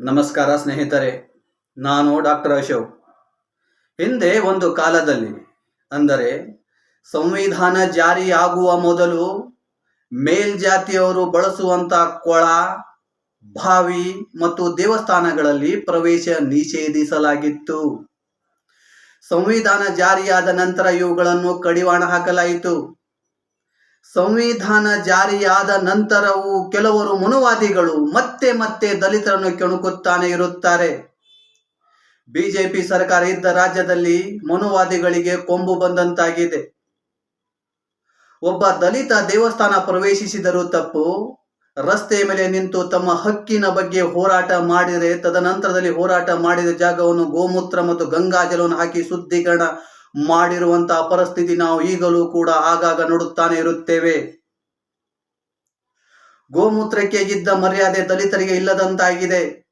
ನಮಸ್ಕಾರ ಸ್ನೇಹಿತರೆ, ನಾನು ಡಾಕ್ಟರ್ ಅಶೋಕ್. ಹಿಂದೆ ಒಂದು ಕಾಲದಲ್ಲಿ, ಅಂದರೆ ಸಂವಿಧಾನ ಜಾರಿಯಾಗುವ ಮೊದಲು ಮೇಲ್ಜಾತಿಯವರು ಬಳಸುವಂತ ಕೊಳ, ಬಾವಿ ಮತ್ತು ದೇವಸ್ಥಾನಗಳಲ್ಲಿ ಪ್ರವೇಶ ನಿಷೇಧಿಸಲಾಗಿತ್ತು. ಸಂವಿಧಾನ ಜಾರಿಯಾದ ನಂತರ ಇವುಗಳನ್ನು ಕಡಿವಾಣ ಹಾಕಲಾಯಿತು. ಸಂವಿಧಾನ ಜಾರಿಯಾದ ನಂತರವೂ ಕೆಲವರು ಮನುವಾದಿಗಳು ಮತ್ತೆ ಮತ್ತೆ ದಲಿತರನ್ನು ಕೆಣಕುತ್ತಾನೆ ಇರುತ್ತಾರೆ. ಬಿಜೆಪಿ ಸರ್ಕಾರ ಇದ್ದ ರಾಜ್ಯದಲ್ಲಿ ಮನುವಾದಿಗಳಿಗೆ ಕೊಂಬು ಬಂದಂತಾಗಿದೆ. ಒಬ್ಬ ದಲಿತ ದೇವಸ್ಥಾನ ಪ್ರವೇಶಿಸಿದರೂ ತಪ್ಪು. ರಸ್ತೆ ಮೇಲೆ ನಿಂತು ತಮ್ಮ ಹಕ್ಕಿನ ಬಗ್ಗೆ ಹೋರಾಟ ಮಾಡಿದರೆ, ತದನಂತರದಲ್ಲಿ ಹೋರಾಟ ಮಾಡಿದ ಜಾಗವನ್ನು ಗೋಮೂತ್ರ ಮತ್ತು ಗಂಗಾಜಲವನ್ನು ಹಾಕಿ ಶುದ್ಧೀಕರಣ ಮಾಡಿರುವಂತಹ ಪರಿಸ್ಥಿತಿ ನಾವು ಈಗಲೂ ಕೂಡ ಆಗಾಗ ನೋಡುತ್ತಾನೆ ಇರುತ್ತೇವೆ. ಗೋಮೂತ್ರಕ್ಕೆ ಇದ್ದ ಮರ್ಯಾದೆ ದಲಿತರಿಗೆ ಇಲ್ಲದಂತಾಗಿದೆ.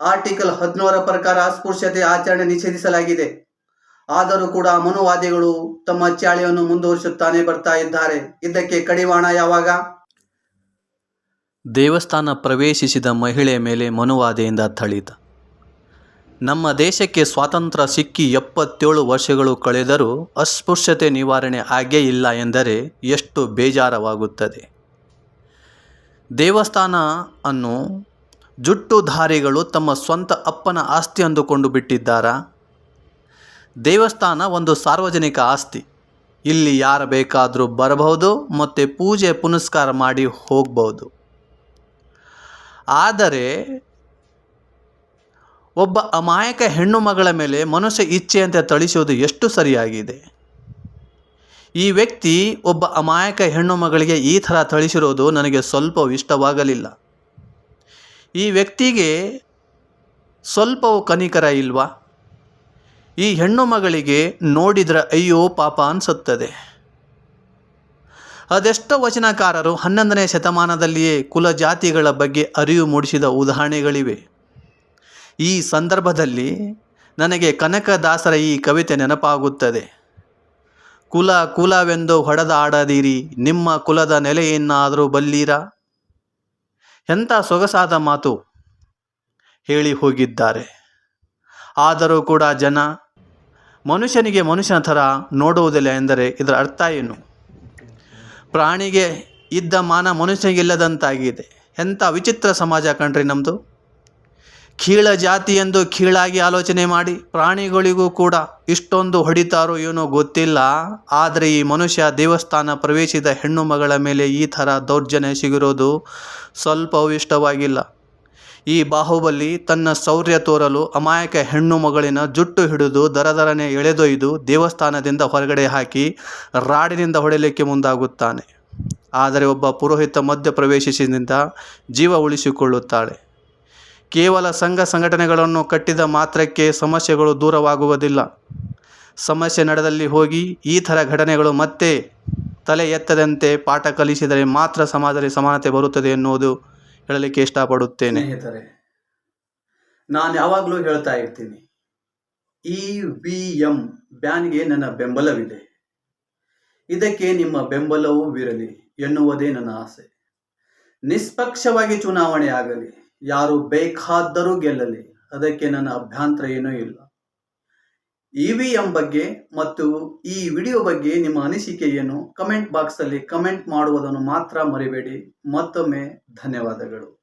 ಆರ್ಟಿಕಲ್ ಹದಿನೇಳರ ಪ್ರಕಾರ ಅಸ್ಪೃಶ್ಯತೆ ಆಚರಣೆ ನಿಷೇಧಿಸಲಾಗಿದೆ. ಆದರೂ ಕೂಡ ಮನುವಾದಿಗಳು ತಮ್ಮ ಚಾಳಿಯನ್ನು ಮುಂದುವರಿಸುತ್ತಾನೆ ಬರ್ತಾ ಇದ್ದಾರೆ. ಇದಕ್ಕೆ ಕಡಿವಾಣ ಯಾವಾಗ? ದೇವಸ್ಥಾನ ಪ್ರವೇಶಿಸಿದ ಮಹಿಳೆಯ ಮೇಲೆ ಮನುವಾದೆಯಿಂದ ಥಳಿತ. ನಮ್ಮ ದೇಶಕ್ಕೆ ಸ್ವಾತಂತ್ರ್ಯ ಸಿಕ್ಕಿ ಎಪ್ಪತ್ತೇಳು ವರ್ಷಗಳು ಕಳೆದರೂ ಅಸ್ಪೃಶ್ಯತೆ ನಿವಾರಣೆ ಆಗೇ ಇಲ್ಲ ಎಂದರೆ ಎಷ್ಟು ಬೇಜಾರವಾಗುತ್ತದೆ. ದೇವಸ್ಥಾನ ಅನ್ನು ಜುಟ್ಟುಧಾರಿಗಳು ತಮ್ಮ ಸ್ವಂತ ಅಪ್ಪನ ಆಸ್ತಿ ಅಂದುಕೊಂಡು ಬಿಟ್ಟಿದ್ದಾರಾ? ದೇವಸ್ಥಾನ ಒಂದು ಸಾರ್ವಜನಿಕ ಆಸ್ತಿ. ಇಲ್ಲಿ ಯಾರು ಬೇಕಾದರೂ ಬರಬಹುದು ಮತ್ತು ಪೂಜೆ ಪುನಸ್ಕಾರ ಮಾಡಿ ಹೋಗ್ಬೋದು ಆದರೆ ಒಬ್ಬ ಅಮಾಯಕ ಹೆಣ್ಣು ಮಗಳ ಮೇಲೆ ಮನುಷ್ಯ ಇಚ್ಛೆಯಂತೆ ಥಳಿಸುವುದು ಎಷ್ಟು ಸರಿಯಾಗಿದೆ? ಈ ವ್ಯಕ್ತಿ ಒಬ್ಬ ಅಮಾಯಕ ಹೆಣ್ಣು ಮಗಳಿಗೆ ಈ ಥರ ಥಳಿಸಿರೋದು ನನಗೆ ಸ್ವಲ್ಪ ಇಷ್ಟವಾಗಲಿಲ್ಲ. ಈ ವ್ಯಕ್ತಿಗೆ ಸ್ವಲ್ಪವೂ ಕನಿಕರ ಇಲ್ವಾ? ಈ ಹೆಣ್ಣು ಮಗಳಿಗೆ ನೋಡಿದರೆ ಅಯ್ಯೋ ಪಾಪ ಅನಿಸುತ್ತದೆ. ಅದೆಷ್ಟೋ ವಚನಕಾರರು ಹನ್ನೊಂದನೇ ಶತಮಾನದಲ್ಲಿಯೇ ಕುಲ ಜಾತಿಗಳ ಬಗ್ಗೆ ಅರಿವು ಮೂಡಿಸಿದ ಉದಾಹರಣೆಗಳಿವೆ. ಈ ಸಂದರ್ಭದಲ್ಲಿ ನನಗೆ ಕನಕದಾಸರ ಈ ಕವಿತೆ ನೆನಪಾಗುತ್ತದೆ. ಕುಲ ಕುಲವೆಂದು ಹೊಡೆದಾಡದಿರಿ, ನಿಮ್ಮ ಕುಲದ ನೆಲೆಯನ್ನಾದರೂ ಬಲ್ಲೀರಾ? ಎಂಥ ಸೊಗಸಾದ ಮಾತು ಹೇಳಿ ಹೋಗಿದ್ದಾರೆ. ಆದರೂ ಕೂಡ ಜನ ಮನುಷ್ಯನಿಗೆ ಮನುಷ್ಯನ ಥರ ನೋಡುವುದಿಲ್ಲ ಎಂದರೆ ಇದರ ಅರ್ಥ ಏನು? ಪ್ರಾಣಿಗೆ ಇದ್ದ ಮಾನ ಮನುಷ್ಯನಿಗಿಲ್ಲದಂತಾಗಿದೆ ಎಂಥ ವಿಚಿತ್ರ ಸಮಾಜ ಕಣ್ರಿ ನಮ್ಮದು ಕೀಳ ಜಾತಿ ಎಂದು ಕೀಳಾಗಿ ಆಲೋಚನೆ ಮಾಡಿ ಪ್ರಾಣಿಗಳಿಗೂ ಕೂಡ ಇಷ್ಟೊಂದು ಹೊಡಿತಾರೋ ಏನೋ ಗೊತ್ತಿಲ್ಲ. ಆದರೆ ಈ ಮನುಷ್ಯ ದೇವಸ್ಥಾನ ಪ್ರವೇಶಿದ ಹೆಣ್ಣು ಮಗಳ ಮೇಲೆ ಈ ಥರ ದೌರ್ಜನ್ಯ ಸಿಗಿರೋದು ಸ್ವಲ್ಪವೂ ಇಷ್ಟವಾಗಿಲ್ಲ ಈ ಬಾಹುಬಲಿ ತನ್ನ ಶೌರ್ಯ ತೋರಲು ಅಮಾಯಕ ಹೆಣ್ಣು ಮಗಳಿನ ಜುಟ್ಟು ಹಿಡಿದು ದರದರನೆ ಎಳೆದೊಯ್ದು ದೇವಸ್ಥಾನದಿಂದ ಹೊರಗಡೆ ಹಾಕಿ ರಾಡಿನಿಂದ ಹೊಡೆಯಲಿಕ್ಕೆ ಮುಂದಾಗುತ್ತಾನೆ. ಆದರೆ ಒಬ್ಬ ಪುರೋಹಿತ ಮಧ್ಯ ಪ್ರವೇಶಿಸಿದಿಂದ ಜೀವ ಉಳಿಸಿಕೊಳ್ಳುತ್ತಾಳೆ. ಕೇವಲ ಸಂಘ ಸಂಘಟನೆಗಳನ್ನು ಕಟ್ಟಿದ ಮಾತ್ರಕ್ಕೆ ಸಮಸ್ಯೆಗಳು ದೂರವಾಗುವುದಿಲ್ಲ. ಸಮಸ್ಯೆ ನಡೆದಲ್ಲಿ ಹೋಗಿ ಈ ಥರ ಘಟನೆಗಳು ಮತ್ತೆ ತಲೆ ಎತ್ತದಂತೆ ಪಾಠ ಕಲಿಸಿದರೆ ಮಾತ್ರ ಸಮಾಜದಲ್ಲಿ ಸಮಾನತೆ ಬರುತ್ತದೆ ಎನ್ನುವುದು ಹೇಳಲಿಕ್ಕೆ ಇಷ್ಟಪಡುತ್ತೇನೆ. ನಾನು ಯಾವಾಗಲೂ ಹೇಳ್ತಾ ಇರ್ತೀನಿ ಇ ವಿ ಎಂ ಬ್ಯಾನ್ಗೆ ನನ್ನ ಬೆಂಬಲವಿದೆ. ಇದಕ್ಕೆ ನಿಮ್ಮ ಬೆಂಬಲವೂ ಇರಲಿ ಎನ್ನುವುದೇ ನನ್ನ ಆಸೆ. ನಿಷ್ಪಕ್ಷವಾಗಿ ಚುನಾವಣೆ ಆಗಲಿ ಯಾರು ಬೇಕಾದರೂ ಗೆಲ್ಲಲಿ. ಅದಕ್ಕೆ ನನ್ನ ಅಭ್ಯಂತರ ಏನೂ ಇಲ್ಲ. ಇ ವಿ ಎಂ ಬಗ್ಗೆ ಮತ್ತು ಈ ವಿಡಿಯೋ ಬಗ್ಗೆ ನಿಮ್ಮ ಅನಿಸಿಕೆ ಏನು? ಕಮೆಂಟ್ ಬಾಕ್ಸಲ್ಲಿ ಕಮೆಂಟ್ ಮಾಡುವುದನ್ನು ಮಾತ್ರ ಮರಿಬೇಡಿ. ಮತ್ತೊಮ್ಮೆ ಧನ್ಯವಾದಗಳು.